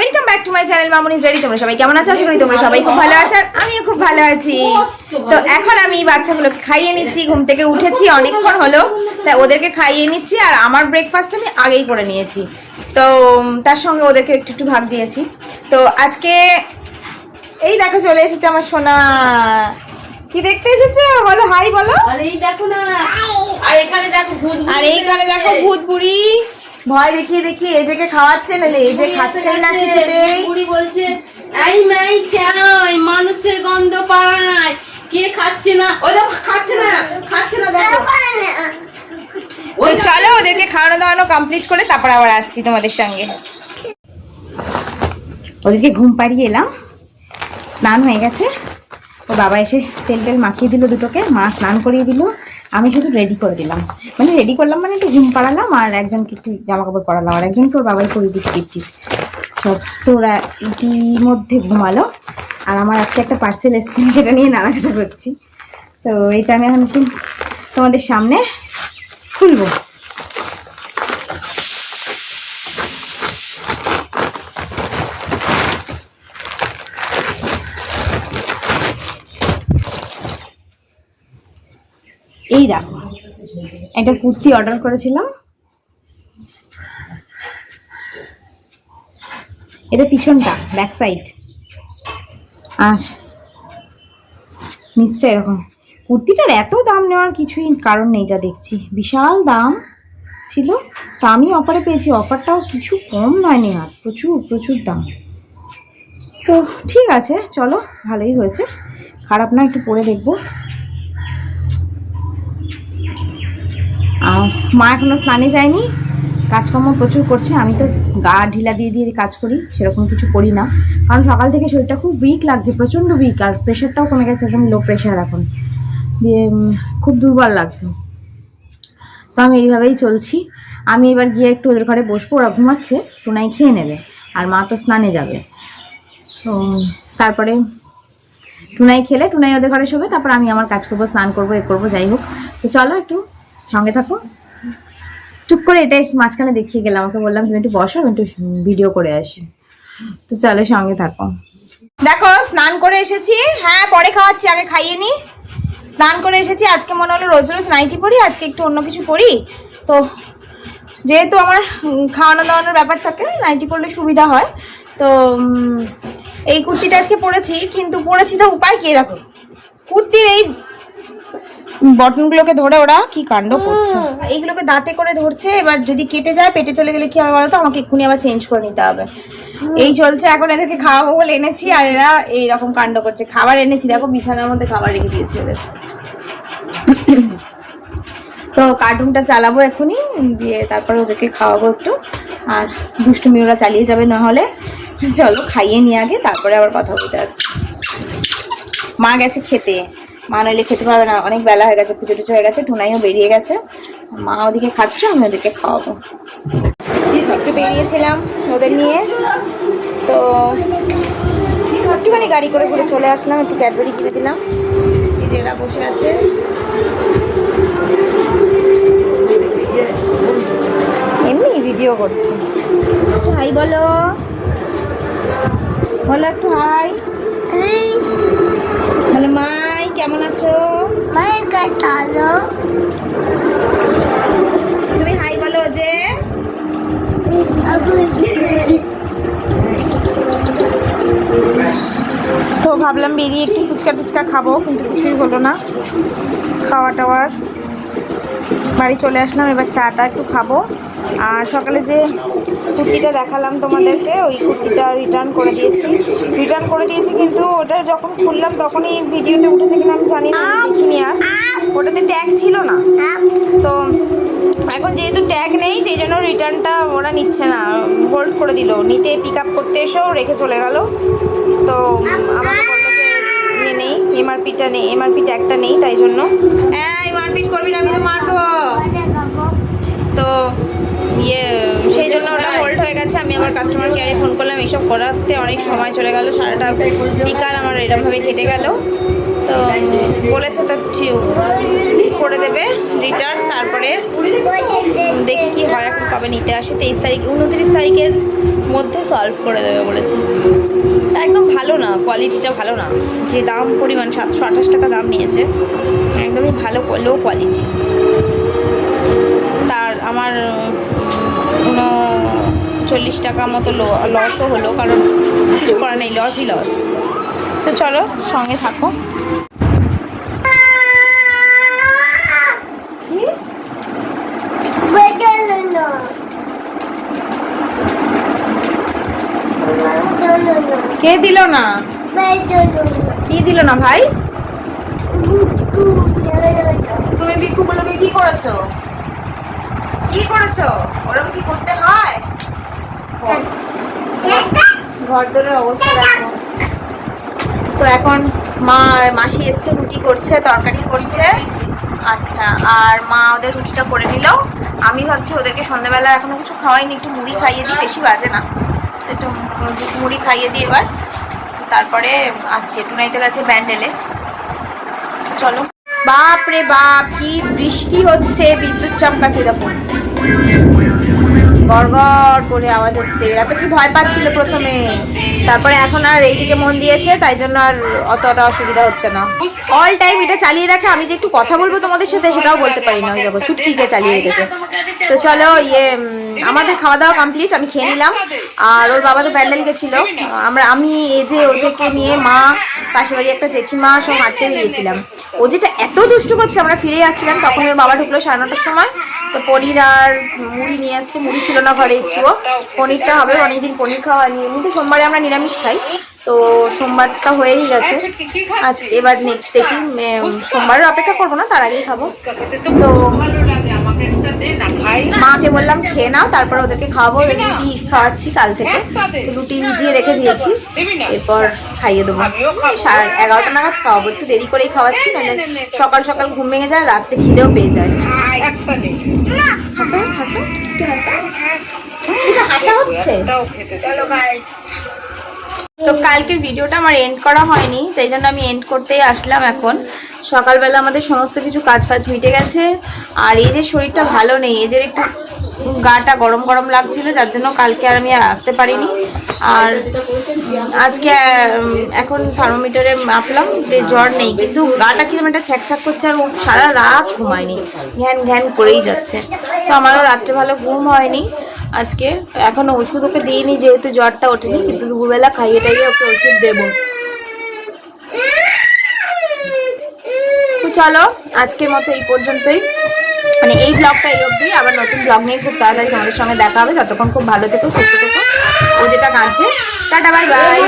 Welcome back to my channel মামুনি জারি তোমরা সবাই কেমন আছো? আশা করি তোমরা সবাই খুব ভালো আছো আর আমিও খুব ভালো আছি। তো এখন আমি বাচ্চাগুলোকে খাইয়ে নিচ্ছি ঘুম থেকে উঠেছি অনেকক্ষণ হলো। তাই ওদেরকে খাইয়ে নিচ্ছি আর আমার ব্রেকফাস্ট আমি আগেই করে নিয়েছি। তো তার সঙ্গে ওদেরকে একটু একটু ভাগ দিয়েছি। তো আজকে এই দেখো চলে এসেছে আমার সোনা। কি দেখতে এসেছ? বলো হাই বলো। আর এই দেখো না। আর এখানে দেখো ভূত আর এইখানে দেখো ভূত বুড়ি ভয় দেখিয়ে দেখিয়ে এজেকে খাওয়াচ্ছে নাহলে এজে খাচ্ছেই না কিছুতেই বুড়ি বলছে এই মাই চাই মানুষের গন্ধ পায়? কে খাচ্ছে না? ও দেখো খাচ্ছে না খাচ্ছে না দেখো। তো চলো ওদেরকে খাওয়ানো দাওয়ানো কমপ্লিট করে তারপর আবার আসছি তোমাদের সঙ্গে। ওদেরকে ঘুম পাড়িয়ে এলাম। স্নান হয়ে গেছে। ও বাবা এসে তেল তেল মাখিয়ে দিল দুটোকে মা স্নান করিয়ে দিল। আমি শুধু রেডি করে দিলাম। মানে রেডি করলাম মানে একটু ঘুম পাড়ালাম আর একজনকে একটু জামা কাপড় পরালাম আর একজনকে ওর বাবাই করে দিচ্ছি। টিপটি তো তোরা ইতিমধ্যে ঘুমালো আর আমার আজকে একটা পার্সেল এসেছে যেটা নিয়ে নাড়াঘাটা করছি। তো এটা আমি এখন একটু তোমাদের সামনে খুলবো। এই দেখো, একটা কুর্তি অর্ডার করেছিলাম। এটা পিছনটা ব্যাক সাইড আর নিচটা এরকম। কুর্তিটার এত দাম নেওয়ার কিছুই কারণ নেই যা দেখছি। বিশাল দাম ছিল। তা আমি অফারে পেয়েছি। অফারটাও কিছু কম নয় নেহার প্রচুর প্রচুর দাম। তো ঠিক আছে, চলো, ভালোই হয়েছে। খারাপ না, একটু পরে দেখব। মা এখনও স্নানে যায়নি। কাজকর্ম প্রচুর করছে। আমি তো গা ঢিলা দিয়ে দিয়ে কাজ করি, সেরকম কিছু করি না। কারণ সকাল থেকে শরীরটা খুব উইক লাগছে, প্রচণ্ড উইক আর প্রেশারটাও কমে গেছে, একদম লো প্রেশার এখন। দিয়ে খুব দুর্বল লাগছে। তো আমি এইভাবেই চলছি। আমি এবার গিয়ে একটু ওদের ঘরে বসবো, ওরা ঘুমাচ্ছে, টুনাই খেয়ে নেবে, আর মা তো স্নানে যাবে। তো, তারপরে টুনাই খেলে, টুনাই ওদের ঘরে শোবে, তারপর আমি আমার কাজ করব, স্নান করব, এ করব, যাই হোক। তো চলো একটু সঙ্গে থাকো। টুক করে এটা এসে মাঝখানে দেখিয়ে গেলাম। ওকে বললাম, তুমি একটু বসো একটু ভিডিও করে আসি। তো চলো সঙ্গে থাকো। দেখো, স্নান করে এসেছি। হ্যাঁ পরে খাওয়াচ্ছি, আগে খাইয়ে নি। স্নান করে এসেছি, আজকে মনে হলো রোজ রোজ নাইটি পরি আজকে একটু অন্য কিছু পরি তো যেহেতু আমার খাওয়ানো দাওয়ানোর ব্যাপার থাকে নাইটি পরলে সুবিধা হয়। তো এই কুর্তিটা আজকে পরেছি, কিন্তু পরেছি তো উপায় কি দেখো? কুর্তির এই বটনগুলোকে ধরে ওরা কি কাণ্ড করছে? এইগুলোকে দাঁতে করে ধরছে এবার যদি কেটে যায় পেটে চলে গেলে কি হবে বলো তো আমাকে এক্ষুনি আবার চেঞ্জ করে নিতে হবে। এই চলছে এখন এদেরকে খাওয়াবো বলে এনেছি আর এরা এইরকম কাণ্ড করছে। খাবার এনেছি দেখো বিছানার মধ্যে খাবার রেখে দিয়েছি এদের। তো কার্টুনটা চালাবো এখনই দিয়ে তারপরে ওদেরকে খাওয়াবো একটু। আর দুষ্টুমি ওরা চালিয়ে যাবে না হলে। চলো খাইয়ে নিয়ে আগে তারপরে আবার কথা বলতে আসছি। মা গেছে খেতে। মা নইলে খেতে পারবে না। অনেক বেলা হয়ে গেছে, পুজো টুজো হয়ে গেছে, টুনাইও বেরিয়ে গেছে। মা ওদিকে খাচ্ছে, আমি ওদেরকে খাওয়াবো। একটু বেরিয়েছিলাম ওদের নিয়ে। তো একটুখানি গাড়ি করে ঘুরে চলে আসলাম, একটু ক্যাডবেরি কিনে দিলাম। নিজেরা বসে আছে। এমনি ভিডিও করছি। হাই বলো। বলো একটু হাই। কেমন আছো? তুমি হাই বলো যে? তো ভাবলাম বেরিয়ে একটু ফুচকা টুচকা খাব কিন্তু কিছুই হলো না। খাওয়া টাওয়ার বাড়ি চলে আসলাম এবার চাটা একটু খাব। আর সকালে যে কুর্তিটা দেখালাম তোমাদেরকে ওই কুর্তিটা রিটার্ন করে দিয়েছি। রিটার্ন করে দিয়েছি কিন্তু ওটা যখন খুললাম তখনই ভিডিওতে উঠেছে কিনা আমি জানি না দেখিনি আর। ওটাতে ট্যাগ ছিল না। তো এখন যেহেতু ট্যাগ নেই সেই জন্য রিটার্নটা ওরা নিচ্ছে না। হোল্ড করে দিল। নিতে পিক আপ করতে এসেও রেখে চলে গেল। তো আমাকে বলল যে ইয়ে নেই এমআরপিটা নেই এমআরপি ট্যাগটা নেই তাই জন্য। হ্যাঁ মারপিট করবি না আমি তো মারবো। তো ইয়ে সেই জন্য ওটা হোল্ড হয়ে গেছে। আমি আমার কাস্টমার কেয়ারে ফোন করলাম, এইসব করাতে অনেক সময় চলে গেল। সারাটা বিকাল আমার এরমভাবে কেটে গেল। তো বলেছে তো করে দেবে রিটার্ন তারপরে দেখি কি হয়, এখন কবে নিতে আসে। তেইশ তারিখ, উনত্রিশ তারিখের মধ্যে সলভ করে দেবে বলেছে। তা একদম ভালো না কোয়ালিটিটা ভালো না। যে দাম পরিমাণ, সাতশো আঠাশ টাকা দাম নিয়েছে। একদমই ভালো লো কোয়ালিটি তার আমার চল্লিশ টাকা মতো লসও হলো কারণ কিছু করার নেই লসই লস তো চলো সঙ্গে থাকো। কে? দিল না? কি দিল না ভাই? তুমি বিক্ষুগুলোকে কি করেছ? কি করেছ? ওরকম কি করতে হয়? ঘর দোরের অবস্থা দেখো। তো এখন মা মাসি এসছে রুটি করছে তরকারি করছে। আচ্ছা আর মা ওদের রুটিটা করে নিল। আমি ভাবছি ওদেরকে সন্ধ্যাবেলা এখনও কিছু খাওয়াইনি একটু মুড়ি খাইয়ে দিই বেশি বাজে না। একটু মুড়ি খাইয়ে দিই এবার। তারপরে আসছে টুনাইতে গেছে ব্যান্ডেলে। চলো। বাপ রে বাপ কি বৃষ্টি হচ্ছে বিদ্যুৎ চমকাচ্ছে দেখুন গড়গড় করে আওয়াজ হচ্ছে। এরা তো কি ভয় পাচ্ছিল প্রথমে। তারপরে এখন আর এইদিকে মন দিয়েছে, তাই জন্য আর অতটা অসুবিধা হচ্ছে না। অল টাইম এটা চালিয়ে রাখে, আমি যে একটু কথা বলব তোমাদের সাথে সেটাও বলতে পারি না। ওই দেখো ছুট্টিকে চালিয়ে রেখেছে। তো চলো ইয়ে আমাদের খাওয়া দাওয়া কমপ্লিট আমি খেয়ে নিলাম। আর ওর বাবা তো প্যান্ডেল গেছিল। আমরা আমি এই যে ওজেকে নিয়ে মা পাশে বাড়ি একটা জেঠিমা সব হাঁটতে গিয়েছিলাম। ও যেটা এত দুষ্টু করছে আমরা ফিরে আসছিলাম তখন ওর বাবা ঢুকলো সাড়ে নটার সময়। তো পনির আর মুড়ি নিয়ে আসছে মুড়ি ছিল না ঘরে একটুও। পনিরটা হবে অনেকদিন পনির খাওয়া নিয়ে এমনিতে সোমবারে আমরা নিরামিষ খাই। তো সোমবারটা হয়েই গেছে। আজ এবার নেক্সট দেখি সোমবারের অপেক্ষা করব না তার আগেই খাব। তো মাকে বললাম খেয়ে নাও তারপর ওদেরকে খাওয়াবো। রুটি খাওয়াচ্ছি কাল থেকে। রুটি ভিজিয়ে রেখে দিয়েছি। এরপর খাইয়ে দেবো। সাড়ে এগারোটা নাগাদ খাওয়াবো। একটু দেরি করেই খাওয়াচ্ছি নাহলে সকাল সকাল ঘুম ভেঙে যায় রাত্রে খিদেও পেয়ে যায়। হাসো হাসো হাসো। হচ্ছে। তো কালকের ভিডিওটা আমার এন্ড করা হয়নি তাই জন্য আমি এন্ড করতেই আসলাম এখন। সকালবেলা আমাদের সমস্ত কিছু কাজ ফাজ মিটে গেছে। আর এই যে শরীরটা ভালো নেই, এই যে একটু গাটা গরম গরম লাগছিল, যার জন্য কালকে আর আমি আর আসতে পারিনি। আর আজকে এখন থার্মোমিটারে মাপলাম যে জ্বর নেই, কিন্তু গাটা কীরকম একটা ছ্যাকছ্যাক করছে আর সারা রাত ঘুমায়নি, ঘ্যান ঘ্যান করেই যাচ্ছে। তো আমারও রাত্রে ভালো ঘুম হয়নি আজকে। এখনও ওষুধ ওকে দিইনি, যেহেতু জ্বরটা ওঠেনি, কিন্তু দুপুরবেলা খাইয়ে টাইয়ে ওকে ওষুধ দেবো তো চলো, আজকের মতো এই পর্যন্তই। মানে এই ব্লগটা এই অবধি, আবার নতুন ব্লগ নিয়ে খুব তাড়াতাড়ি তোমাদের সঙ্গে দেখা হবে। যতক্ষণ খুব ভালো থেকো, সুস্থ থেকো। ও যেটা কাঁদছে, টাটা বাই বাই